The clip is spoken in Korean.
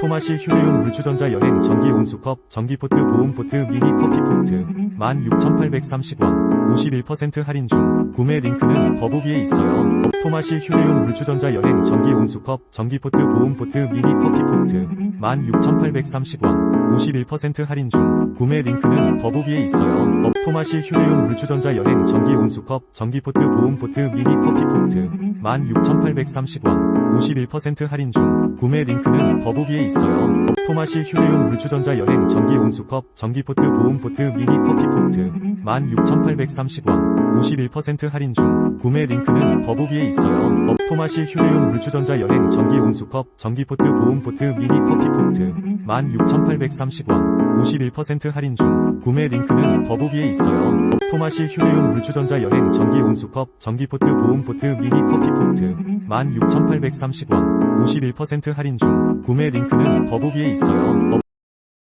포마시 휴대용 물주전자 여행 전기 온수컵, 전기포트 보온포트 미니 커피포트 16,830원 51% 할인 중 구매 링크는 더보기에 있어요. 포마시 휴대용 물주전자 여행 전기 온수컵, 전기포트 보온포트 미니 커피포트 16,830원 51% 할인 중 구매 링크는 더보기에 있어요. 포마시 휴대용 물주전자 여행 전기 온수컵, 전기포트 보온포트 미니 커피포트 16,830원 51% 할인 중 구매 링크는 더보기에 있어요. 포마시 휴대용 물주전자 여행 전기 온수컵, 전기포트 보온포트 미니 커피포트 16,830원 51% 할인 중 구매 링크는 더보기에 있어요. 포마시 휴대용 물주전자 여행 전기 온수컵, 전기포트 보온포트 미니 커피포트 16,830원 51% 할인 중 구매 링크는 더보기에 있어요. 포마시 휴대용 물주전자 여행 전기 온수컵, 전기포트 보온포트 미니 커피포트 16,830원 51% 할인 중 구매 링크는 더보기에 있어요.